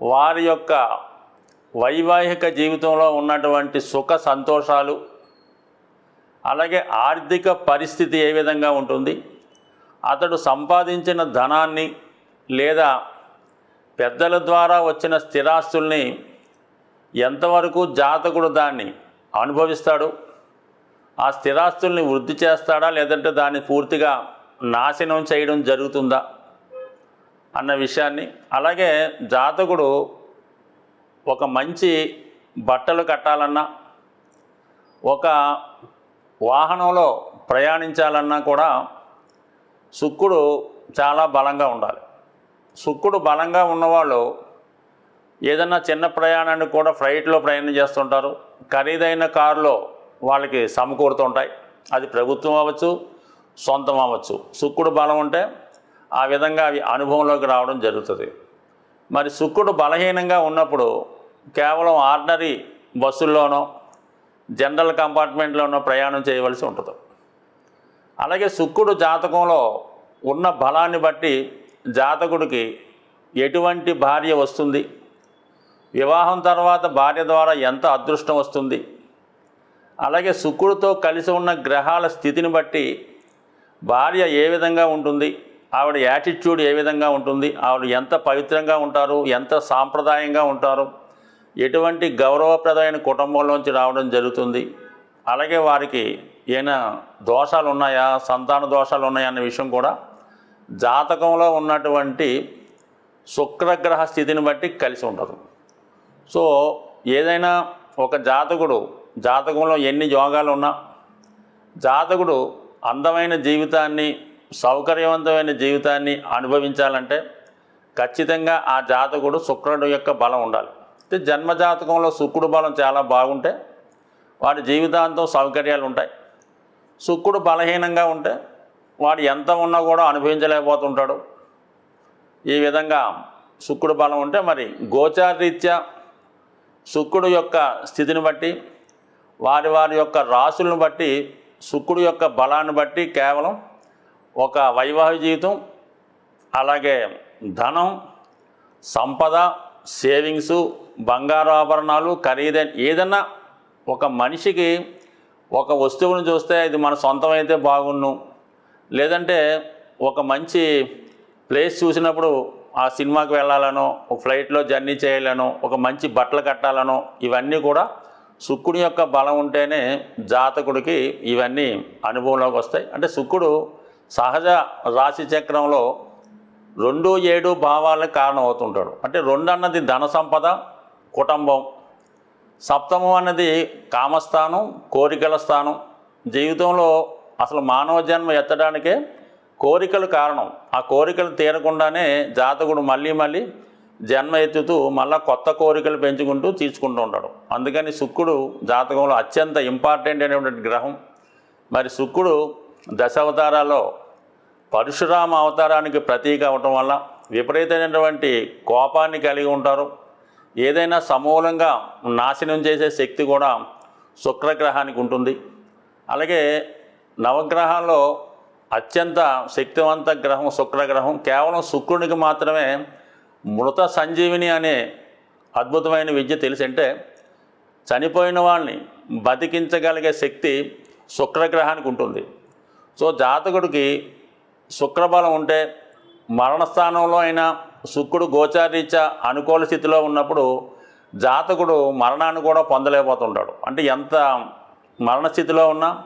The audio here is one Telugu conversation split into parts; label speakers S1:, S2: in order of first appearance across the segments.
S1: వారి యొక్క వైవాహిక జీవితంలో ఉన్నటువంటి సుఖ సంతోషాలు అలాగే ఆర్థిక పరిస్థితి ఏ విధంగా ఉంటుంది అతడు సంపాదించిన ధనాన్ని లేదా పెద్దల ద్వారా వచ్చిన స్థిరాస్తుల్ని ఎంతవరకు జాతకుడు దాన్ని అనుభవిస్తాడు ఆ స్థిరాస్తుల్ని వృద్ధి చేస్తాడా లేదంటే దాన్ని పూర్తిగా నాశనం చేయడం జరుగుతుందా? అన్న విషయాన్ని. అలాగే జాతకుడు ఒక మంచి బట్టలు కట్టాలన్నా ఒక వాహనంలో ప్రయాణించాలన్నా కూడా శుక్రుడు చాలా బలంగా ఉండాలి. శుక్రుడు బలంగా ఉన్నవాళ్ళు ఏదన్నా చిన్న ప్రయాణాన్ని కూడా ఫ్లైట్లో ప్రయాణం చేస్తుంటారు. ఖరీదైన కారులో వాళ్ళకి సమకూరుతుంటాయి. అది ప్రభుత్వం అవ్వచ్చు సొంతం అవ్వచ్చు. శుక్రుడు బలం ఉంటే ఆ విధంగా అవి అనుభవంలోకి రావడం జరుగుతుంది. మరి శుక్రుడు బలహీనంగా ఉన్నప్పుడు కేవలం ఆర్డినరీ బస్సుల్లోనో జనరల్ కంపార్ట్మెంట్లోనో ప్రయాణం చేయవలసి ఉంటుంది. అలాగే శుక్రుడు జాతకంలో ఉన్న బలాన్ని బట్టి జాతకుడికి ఎటువంటి భార్య వస్తుంది? వివాహం తర్వాత భార్య ద్వారా ఎంత అదృష్టం వస్తుంది? అలాగే శుక్రుడితో కలిసి ఉన్న గ్రహాల స్థితిని బట్టి భార్య ఏ విధంగా ఉంటుంది? ఆవిడ యాటిట్యూడ్ ఏ విధంగా ఉంటుంది? ఆవిడ ఎంత పవిత్రంగా ఉంటారు? ఎంత సాంప్రదాయంగా ఉంటారు? ఎటువంటి గౌరవప్రదమైన కుటుంబంలోంచి రావడం జరుగుతుంది? అలాగే వారికి ఏమైనా దోషాలు ఉన్నాయా సంతాన దోషాలు ఉన్నాయా అన్న విషయం కూడా జాతకంలో ఉన్నటువంటి శుక్రగ్రహ స్థితిని బట్టి కలిసి ఉండదు సో ఏదైనా ఒక జాతకుడు జాతకంలో ఎన్ని యోగాలు ఉన్నా జాతకుడు అందమైన జీవితాన్ని సౌకర్యవంతమైన జీవితాన్ని అనుభవించాలంటే ఖచ్చితంగా ఆ జాతకుడు శుక్రుడు యొక్క బలం ఉండాలి. అయితే జన్మజాతకంలో శుక్రుడు బలం చాలా బాగుంటే వాడి జీవితాంతం సౌకర్యాలు ఉంటాయి. శుక్రుడు బలహీనంగా ఉంటే వాడు ఎంత ఉన్నా కూడా అనుభవించలేకపోతుంటాడు. ఈ విధంగా శుక్రుడు బలం ఉంటే మరి గోచారరీత్యా శుక్రుడు యొక్క స్థితిని బట్టి వారి వారి యొక్క రాశులను బట్టి శుక్రుడు యొక్క బలాన్ని బట్టి కేవలం ఒక వైవాహిక జీవితం అలాగే ధనం సంపద సేవింగ్స్ బంగారు ఆభరణాలు ఖరీదైన ఏదన్నా ఒక మనిషికి ఒక వస్తువును చూస్తే ఇది మన సొంతమైతే బాగుండు. లేదంటే ఒక మంచి ప్లేస్ చూసినప్పుడు ఆ సినిమాకి వెళ్ళాలనో ఒక ఫ్లైట్లో జర్నీ చేయాలనో ఒక మంచి బట్టలు కట్టాలనో ఇవన్నీ కూడా శుక్రుడి యొక్క బలం ఉంటేనే జాతకుడికి ఇవన్నీ అనుభవంలోకి వస్తాయి. అంటే శుక్రుడు సహజ రాశి చక్రంలో రెండు ఏడు భావాలకు కారణం అవుతుంటాడు అంటే రెండు అన్నది ధన సంపద కుటుంబం. సప్తమం అన్నది కామస్థానం కోరికల స్థానం. జీవితంలో అసలు మానవ జన్మ ఎత్తడానికే కోరికలు కారణం. ఆ కోరికలు తీరకుండానే జాతకుడు మళ్ళీ మళ్ళీ జన్మ ఎత్తుతూ మళ్ళా కొత్త కోరికలు పెంచుకుంటూ తీర్చుకుంటూ ఉంటాడు. అందుకని శుక్రుడు జాతకంలో అత్యంత ఇంపార్టెంట్ అయినటువంటి గ్రహం. మరి శుక్రుడు దశావతారాల్లో పరశురామ అవతారానికి ప్రతీక అవటం వల్ల విపరీతమైనటువంటి కోపాన్ని కలిగి ఉంటారు. ఏదైనా సమూలంగా నాశనం చేసే శక్తి కూడా శుక్రగ్రహానికి ఉంటుంది. అలాగే నవగ్రహాల్లో అత్యంత శక్తివంత గ్రహం శుక్రగ్రహం. కేవలం శుక్రునికి మాత్రమే మృత సంజీవిని అనే అద్భుతమైన విద్య తెలిసి చనిపోయిన వాళ్ళని బతికించగలిగే శక్తి శుక్రగ్రహానికి ఉంటుంది. సో జాతకుడికి శుక్రబలం ఉంటే మరణస్థానంలో అయినా శుక్రుడు గోచారీత్యా అనుకూల స్థితిలో ఉన్నప్పుడు జాతకుడు మరణాన్ని కూడా పొందలేకపోతుంటాడు. అంటే ఎంత మరణస్థితిలో ఉన్నా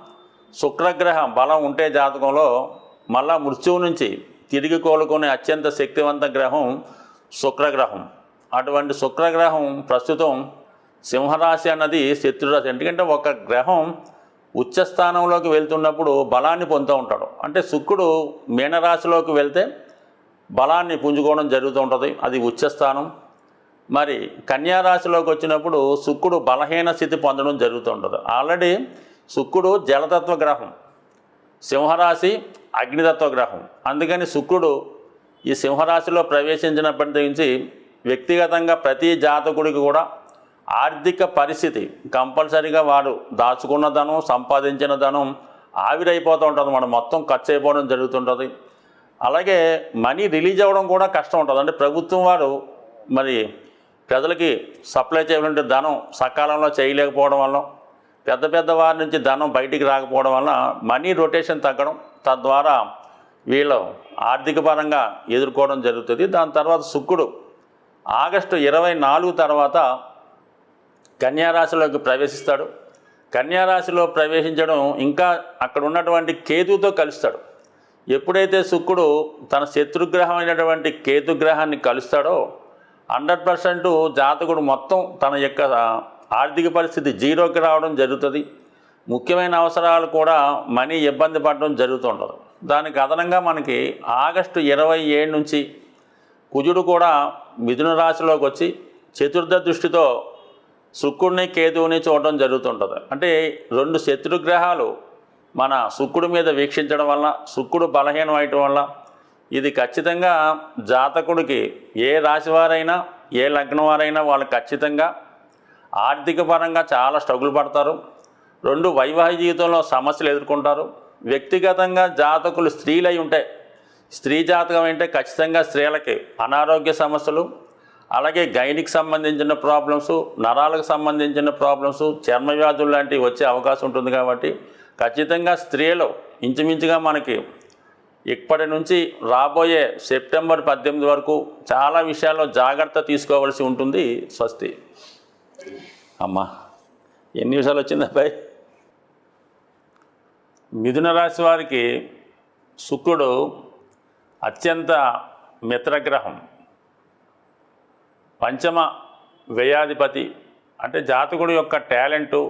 S1: శుక్రగ్రహ బలం ఉంటే జాతకంలో మళ్ళా మృత్యువు నుంచి తిరిగి కోలుకునే అత్యంత శక్తివంత గ్రహం శుక్రగ్రహం. అటువంటి శుక్రగ్రహం ప్రస్తుతం సింహరాశి అన్నది శత్రురాశి. ఎందుకంటే ఒక గ్రహం ఉచ్చస్థానంలోకి వెళ్తున్నప్పుడు బలాన్ని పొందుతూ ఉంటాడు. అంటే శుక్రుడు మీనరాశిలోకి వెళ్తే బలాన్ని పుంజుకోవడం జరుగుతూ ఉంటుంది. అది ఉచ్చస్థానం. మరి కన్యారాశిలోకి వచ్చినప్పుడు శుక్రుడు బలహీన స్థితి పొందడం జరుగుతూ ఉంటుంది. ఆల్రెడీ శుక్రుడు జలతత్వ గ్రహం సింహరాశి అగ్నితత్వ గ్రహం. అందుకని శుక్రుడు ఈ సింహరాశిలో ప్రవేశించినప్పటి నుంచి వ్యక్తిగతంగా ప్రతి జాతకుడికి కూడా ఆర్థిక పరిస్థితి కంపల్సరీగా వాడు దాచుకున్న ధనం సంపాదించిన ధనం ఆవిరైపోతూ ఉంటుంది. మనం మొత్తం ఖర్చు అయిపోవడం జరుగుతుంటుంది. అలాగే మనీ రిలీజ్ అవ్వడం కూడా కష్టం ఉంటుంది. అంటే ప్రభుత్వం వారు మరి ప్రజలకి సప్లై చేయవలసిన ధనం సకాలంలో చేయలేకపోవడం వల్ల పెద్ద పెద్ద వారి నుంచి ధనం బయటికి రాకపోవడం వల్ల మనీ రొటేషన్ తగ్గడం తద్వారా వీళ్ళు ఆర్థిక పరంగా ఎదుర్కోవడం జరుగుతుంది. దాని తర్వాత శుక్రుడు ఆగస్టు ఇరవై నాలుగు తర్వాత కన్యారాశిలోకి ప్రవేశిస్తాడు. కన్యారాశిలో ప్రవేశించడం ఇంకా అక్కడ ఉన్నటువంటి కేతుతో కలుస్తాడు. ఎప్పుడైతే శుక్రుడు తన శత్రుగ్రహం అయినటువంటి కేతుగ్రహాన్ని కలుస్తాడో హండ్రెడ్ పర్సెంట్ జాతకుడు మొత్తం తన యొక్క ఆర్థిక పరిస్థితి జీరోకి రావడం జరుగుతుంది. ముఖ్యమైన అవసరాలు కూడా మనీ ఇబ్బంది పడడం జరుగుతుంటుంది దానికి అదనంగా మనకి ఆగస్టు ఇరవై ఏడు నుంచి కుజుడు కూడా మిథున రాశిలోకి వచ్చి చతుర్థ దృష్టితో శుక్రుడిని కేతువుని చూడడం జరుగుతుంటుంది. అంటే రెండు శత్రుగ్రహాలు మన శుక్రుడి మీద వీక్షించడం వల్ల శుక్రుడు బలహీనం అయ్యటం వల్ల ఇది ఖచ్చితంగా జాతకుడికి ఏ రాశివారైనా ఏ లగ్నం వారైనా వాళ్ళు ఖచ్చితంగా ఆర్థిక పరంగా చాలా స్ట్రగుల్ పడతారు. రెండు వైవాహిక జీవితంలో సమస్యలు ఎదుర్కొంటారు. వ్యక్తిగతంగా జాతకులు స్త్రీలై ఉంటాయి స్త్రీ జాతకం అంటే ఖచ్చితంగా స్త్రీలకి అనారోగ్య సమస్యలు అలాగే గైనికి సంబంధించిన ప్రాబ్లమ్స్ నరాలకు సంబంధించిన ప్రాబ్లమ్స్ చర్మ వ్యాధులు లాంటివి వచ్చే అవకాశం ఉంటుంది కాబట్టి ఖచ్చితంగా స్త్రీలు ఇంచుమించుగా మనకి ఇప్పటి నుంచి రాబోయే సెప్టెంబర్ పద్దెనిమిది వరకు చాలా విషయాల్లో జాగ్రత్త తీసుకోవాల్సి ఉంటుంది స్వస్తి. అమ్మా ఎన్ని నిమిషాలు వచ్చింది అబ్బాయి? మిథున రాశి వారికి శుక్రుడు అత్యంత మిత్రగ్రహం. పంచమ వ్యయాధిపతి అంటే జాతకుడు యొక్క టాలెంటు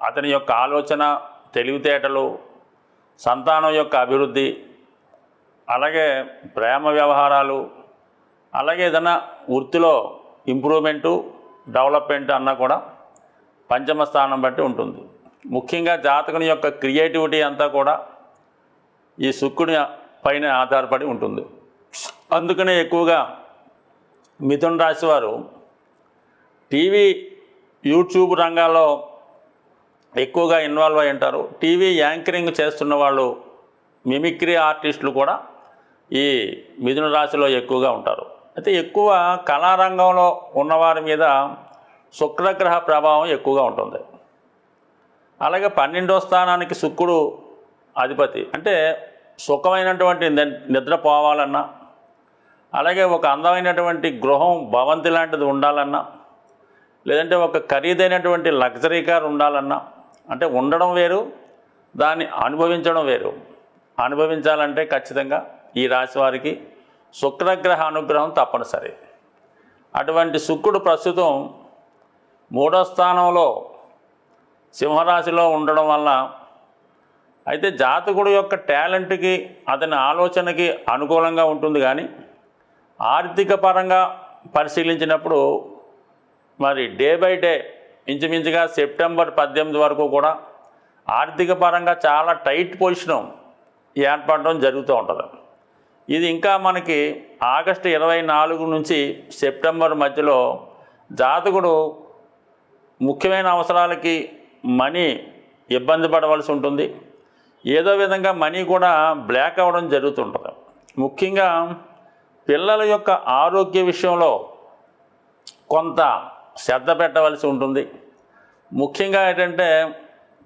S1: అతని యొక్క ఆలోచన తెలివితేటలు సంతానం యొక్క అభివృద్ధి అలాగే ప్రేమ వ్యవహారాలు అలాగే ఏదైనా వృత్తిలో ఇంప్రూవ్మెంటు డెవలప్మెంట్ అన్నా కూడా పంచమ స్థానం బట్టి ఉంటుంది. ముఖ్యంగా జాతకుని యొక్క క్రియేటివిటీ అంతా కూడా ఈ శుక్రుని పైన ఆధారపడి ఉంటుంది. అందుకనే ఎక్కువగా మిథున్ రాశి వారు టీవీ యూట్యూబ్ రంగాల్లో ఎక్కువగా ఇన్వాల్వ్ అయి ఉంటారు. టీవీ యాంకరింగ్ చేస్తున్న వాళ్ళు మిమిక్రీ ఆర్టిస్టులు కూడా ఈ మిథున రాశిలో ఎక్కువగా ఉంటారు. అయితే ఎక్కువ కళారంగంలో ఉన్నవారి మీద శుక్రగ్రహ ప్రభావం ఎక్కువగా ఉంటుంది. అలాగే పన్నెండో స్థానానికి శుక్రుడు అధిపతి. అంటే సుఖమైనటువంటి ని- నిద్ర పోవాలన్నా అలాగే ఒక అందమైనటువంటి గృహం భవంతి లాంటిది ఉండాలన్నా లేదంటే ఒక ఖరీదైనటువంటి లగ్జరీ కార్ ఉండాలన్నా అంటే ఉండడం వేరు దాన్ని అనుభవించడం వేరు. అనుభవించాలంటే ఖచ్చితంగా ఈ రాశి వారికి శుక్రగ్రహ అనుగ్రహం తప్పనిసరి. అటువంటి శుక్రుడు ప్రస్తుతం మూడో స్థానంలో సింహరాశిలో ఉండడం వల్ల అయితే జాతకుడు యొక్క టాలెంట్కి అతని ఆలోచనకి అనుకూలంగా ఉంటుంది కానీ ఆర్థిక పరంగా పరిశీలించినప్పుడు మరి డే బై డే ఇంచుమించుగా సెప్టెంబర్ పద్దెనిమిది వరకు కూడా ఆర్థిక పరంగా చాలా టైట్ పొజిషన్ ఏర్పడడం జరుగుతూ ఉంటుంది. ఇది ఇంకా మనకి ఆగస్టు ఇరవై నాలుగు నుంచి సెప్టెంబర్ మధ్యలో జాతకుడు ముఖ్యమైన అవసరాలకి మనీ ఇబ్బంది పడవలసి ఉంటుంది. ఏదో విధంగా మనీ కూడా బ్లాక్ అవ్వడం జరుగుతుంటుంది ముఖ్యంగా పిల్లల యొక్క ఆరోగ్య విషయంలో కొంత శ్రద్ధ పెట్టవలసి ఉంటుంది. ముఖ్యంగా ఏంటంటే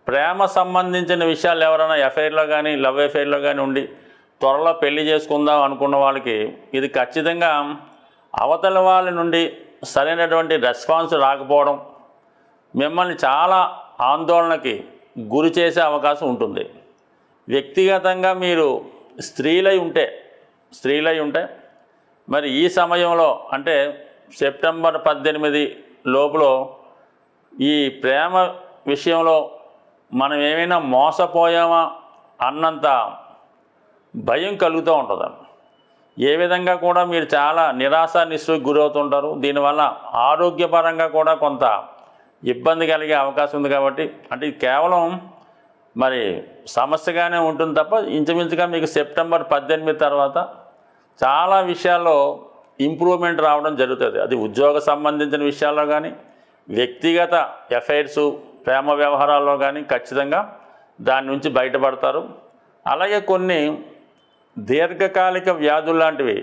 S1: ప్రేమ సంబంధించిన విషయాలు ఎవరైనా ఎఫైర్లో కానీ లవ్ ఎఫైర్లో కానీ ఉండి త్వరలో పెళ్ళి చేసుకుందాం అనుకున్న వాళ్ళకి ఇది ఖచ్చితంగా అవతల వాళ్ళ నుండి సరైనటువంటి రెస్పాన్స్ రాకపోవడం మిమ్మల్ని చాలా ఆందోళనకి గురి చేసే అవకాశం ఉంటుంది. వ్యక్తిగతంగా మీరు స్త్రీలై ఉంటే స్త్రీలై ఉంటే మరి ఈ సమయంలో అంటే సెప్టెంబర్ పద్దెనిమిది లోపల ఈ ప్రేమ విషయంలో మనం ఏమైనా మోసపోయామా అన్నంత భయం కలుగుతూ ఉంటుంది ఏ విధంగా కూడా మీరు చాలా నిరాశ నిస్సుకు గురవుతుంటారు. దీనివల్ల ఆరోగ్యపరంగా కూడా కొంత ఇబ్బంది కలిగే అవకాశం ఉంది కాబట్టి అంటే కేవలం మరి సమస్యగానే ఉంటుంది తప్ప ఇంచుమించుగా మీకు సెప్టెంబర్ పద్దెనిమిది తర్వాత చాలా విషయాల్లో ఇంప్రూవ్మెంట్ రావడం జరుగుతుంది. అది ఉద్యోగ సంబంధించిన విషయాల్లో కానీ వ్యక్తిగత ఎఫైర్స్ ప్రేమ వ్యవహారాల్లో కానీ ఖచ్చితంగా దాని నుంచి బయటపడతారు. అలాగే కొన్ని దీర్ఘకాలిక వ్యాధులు లాంటివి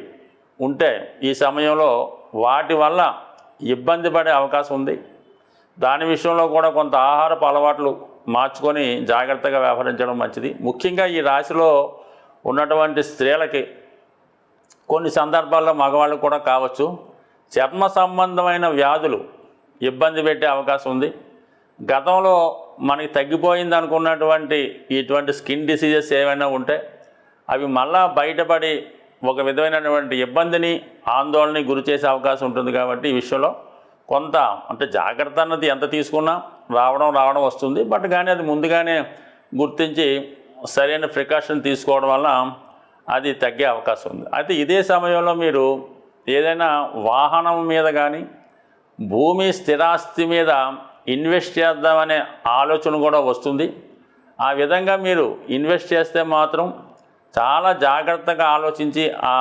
S1: ఉంటే ఈ సమయంలో వాటి వల్ల ఇబ్బంది పడే అవకాశం ఉంది. దాని విషయంలో కూడా కొంత ఆహారపు అలవాట్లు మార్చుకొని జాగ్రత్తగా వ్యవహరించడం మంచిది. ముఖ్యంగా ఈ రాశిలో ఉన్నటువంటి స్త్రీలకి కొన్ని సందర్భాల్లో మగవాళ్ళు కూడా కావచ్చు. చర్మ సంబంధమైన వ్యాధులు ఇబ్బంది పెట్టే అవకాశం ఉంది. గతంలో మనకి తగ్గిపోయింది అనుకున్నటువంటి ఇటువంటి స్కిన్ డిసీజెస్ ఏమైనా ఉంటే అవి మళ్ళా బయటపడి ఒక విధమైనటువంటి ఇబ్బందిని ఆందోళనని గురి చేసే అవకాశం ఉంటుంది కాబట్టి ఈ విషయంలో కొంత అంటే జాగ్రత్త అన్నది ఎంత తీసుకున్నా రావడం రావడం వస్తుంది. బట్ కానీ అది ముందుగానే గుర్తించి సరైన ప్రికాషన్ తీసుకోవడం వల్ల అది తగ్గే అవకాశం ఉంది. అయితే ఇదే సమయంలో మీరు ఏదైనా వాహనం మీద కానీ భూమి స్థిరాస్తి మీద ఇన్వెస్ట్ చేద్దామనే ఆలోచన కూడా వస్తుంది. ఆ విధంగా మీరు ఇన్వెస్ట్ చేస్తే మాత్రం చాలా జాగ్రత్తగా ఆలోచించి ఆ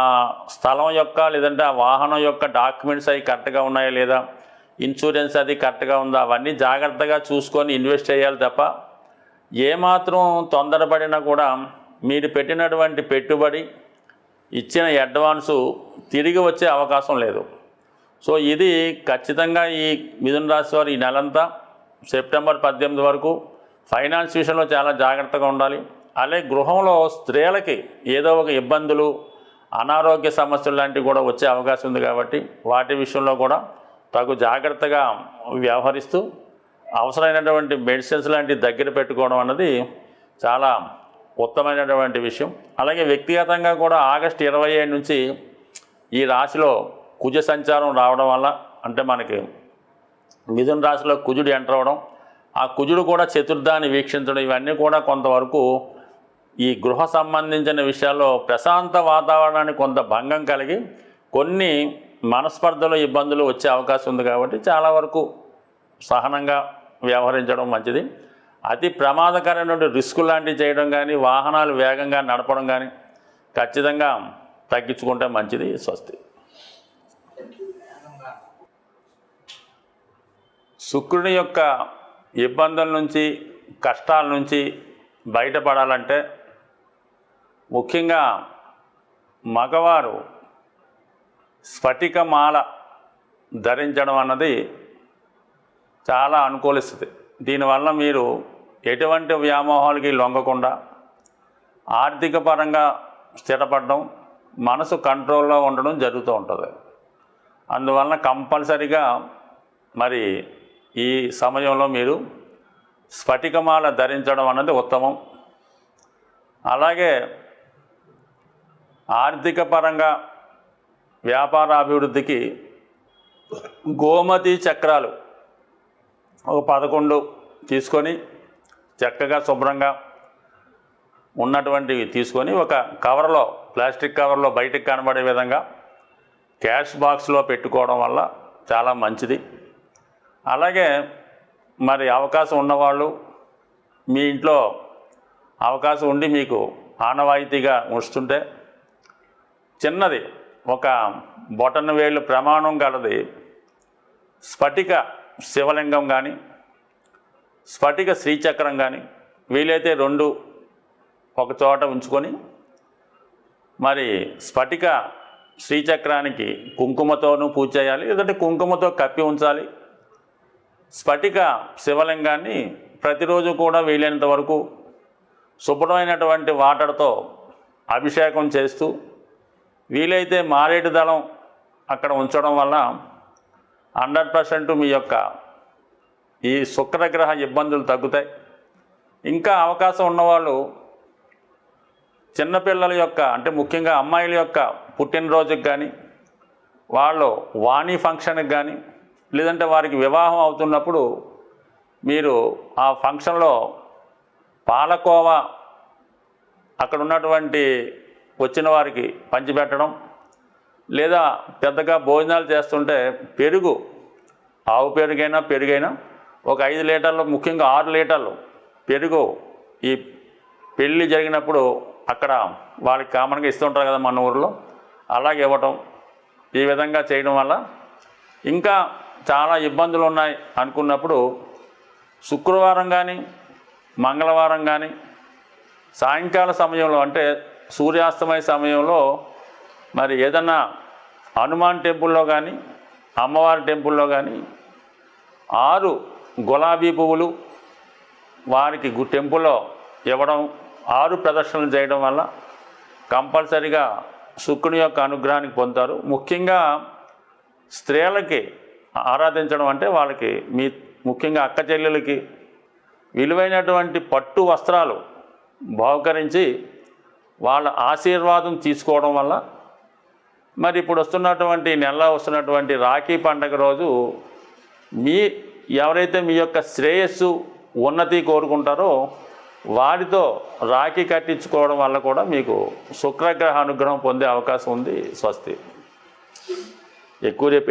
S1: స్థలం యొక్క లేదంటే ఆ వాహనం యొక్క డాక్యుమెంట్స్ అవి కరెక్ట్గా ఉన్నాయా లేదా ఇన్సూరెన్స్ అది కరెక్ట్గా ఉందా అవన్నీ జాగ్రత్తగా చూసుకొని ఇన్వెస్ట్ చేయాలి తప్ప ఏమాత్రం తొందరపడినా కూడా మీరు పెట్టినటువంటి పెట్టుబడి ఇచ్చిన అడ్వాన్సు తిరిగి వచ్చే అవకాశం లేదు. సో ఇది ఖచ్చితంగా ఈ మిథున రాశి వారు ఈ నెలంతా సెప్టెంబర్ పద్దెనిమిది వరకు ఫైనాన్స్ విషయంలో చాలా జాగ్రత్తగా ఉండాలి. అలాగే గృహంలో స్త్రీలకి ఏదో ఒక ఇబ్బందులు అనారోగ్య సమస్యలు లాంటివి కూడా వచ్చే అవకాశం ఉంది కాబట్టి వాటి విషయంలో కూడా తగు జాగ్రత్తగా వ్యవహరిస్తూ అవసరమైనటువంటి మెడిసిన్స్ లాంటివి దగ్గర పెట్టుకోవడం అన్నది చాలా ఉత్తమైనటువంటి విషయం. అలాగే వ్యక్తిగతంగా కూడా ఆగస్టు ఇరవై ఏడు నుంచి ఈ రాశిలో కుజ సంచారం రావడం వల్ల అంటే మనకి మిథున రాశిలో కుజుడు ఎంటర్ అవ్వడం ఆ కుజుడు కూడా చతుర్థాన్ని వీక్షించడం ఇవన్నీ కూడా కొంతవరకు ఈ గృహ సంబంధించిన విషయాల్లో ప్రశాంత వాతావరణానికి కొంత భంగం కలిగి కొన్ని మనస్పర్ధలు ఇబ్బందులు వచ్చే అవకాశం ఉంది కాబట్టి చాలా వరకు సహనంగా వ్యవహరించడం మంచిది. అతి ప్రమాదకరమైన రిస్క్ లాంటివి చేయడం కానీ వాహనాలు వేగంగా నడపడం కానీ ఖచ్చితంగా తగ్గించుకుంటే మంచిది స్వస్తి. శుక్రుని యొక్క ఇబ్బందుల నుంచి కష్టాల నుంచి బయటపడాలంటే ముఖ్యంగా మగవారు స్ఫటికమాల ధరించడం అన్నది చాలా అనుకూలిస్తుంది. దీనివల్ల మీరు ఎటువంటి వ్యామోహాలకి లొంగకుండా ఆర్థిక పరంగా స్థిరపడడం మనసు కంట్రోల్లో ఉండడం జరుగుతూ ఉంటుంది. అందువలన కంపల్సరిగా మరి ఈ సమయంలో మీరు స్ఫటికమాల ధరించడం అన్నది ఉత్తమం. అలాగే ఆర్థిక పరంగా వ్యాపార అభివృద్ధికి గోమతి చక్రాలు ఒక పదకొండు తీసుకొని చక్కగా శుభ్రంగా ఉన్నటువంటివి తీసుకొని ఒక కవర్లో ప్లాస్టిక్ కవర్లో బయటకు కనబడే విధంగా క్యాష్ బాక్స్లో పెట్టుకోవడం వల్ల చాలా మంచిది. అలాగే మరి అవకాశం ఉన్నవాళ్ళు మీ ఇంట్లో అవకాశం ఉండి మీకు ఆనవాయితీగా ఉంచుతుంటే చిన్నది ఒక బొటన వేలు ప్రమాణం గలది స్ఫటిక శివలింగం కానీ స్ఫటిక శ్రీచక్రం కానీ వీలైతే రెండు ఒక చోట ఉంచుకొని మరి స్ఫటిక శ్రీచక్రానికి కుంకుమతోనూ పూజ చేయాలి లేదంటే కుంకుమతో కప్పి ఉంచాలి. స్ఫటిక శివలింగాన్ని ప్రతిరోజు కూడా వీలైనంత వరకు శుభ్రమైనటువంటి వాటర్తో అభిషేకం చేస్తూ వీలైతే మారేటి దళం అక్కడ ఉంచడం వల్ల హండ్రెడ్ పర్సెంట్ మీ యొక్క ఈ శుక్రగ్రహ ఇబ్బందులు తగ్గుతాయి. ఇంకా అవకాశం ఉన్నవాళ్ళు చిన్నపిల్లల యొక్క అంటే ముఖ్యంగా అమ్మాయిల యొక్క పుట్టినరోజుకి కానీ వాళ్ళు వాణి ఫంక్షన్కి కానీ లేదంటే వారికి వివాహం అవుతున్నప్పుడు మీరు ఆ ఫంక్షన్లో పాలకోవా అక్కడ ఉన్నటువంటి వచ్చిన వారికి పంచిపెట్టడం లేదా పెద్దగా భోజనాలు చేస్తుంటే పెరుగు ఆవు పెరుగైనా పెరుగైనా ఒక ఐదు లీటర్లు ముఖ్యంగా ఆరు లీటర్లు పెరుగు ఈ పెళ్ళి జరిగినప్పుడు అక్కడ వాళ్ళకి కామన్గా ఇస్తుంటారు కదా మన ఊరిలో. అలాగే ఇవ్వటం ఈ విధంగా చేయడం వల్ల ఇంకా చాలా ఇబ్బందులు ఉన్నాయి అనుకున్నప్పుడు శుక్రవారం కానీ మంగళవారం కానీ సాయంకాల సమయంలో అంటే సూర్యాస్తమయ సమయంలో మరి ఏదన్నా హనుమాన్ టెంపుల్లో కానీ అమ్మవారి టెంపుల్లో కానీ ఆరు గులాబీ పువ్వులు వారికి టెంపుల్లో ఇవ్వడం ఆరు ప్రదర్శనలు చేయడం వల్ల కంపల్సరిగా శుక్రుని యొక్క అనుగ్రహానికి పొందుతారు. ముఖ్యంగా స్త్రీలకి ఆరాధించడం అంటే వాళ్ళకి మీ ముఖ్యంగా అక్క చెల్లెలకి విలువైనటువంటి పట్టు వస్త్రాలు బహుకరించి వాళ్ళ ఆశీర్వాదం తీసుకోవడం వల్ల మరి ఇప్పుడు వస్తున్నటువంటి నెల వస్తున్నటువంటి రాఖీ పండగ రోజు మీ ఎవరైతే మీ యొక్క శ్రేయస్సు ఉన్నతి కోరుకుంటారో వారితో రాఖీ కట్టించుకోవడం వల్ల కూడా మీకు శుక్రగ్రహ అనుగ్రహం పొందే అవకాశం ఉంది స్వస్తి. ఎక్కువ రేపు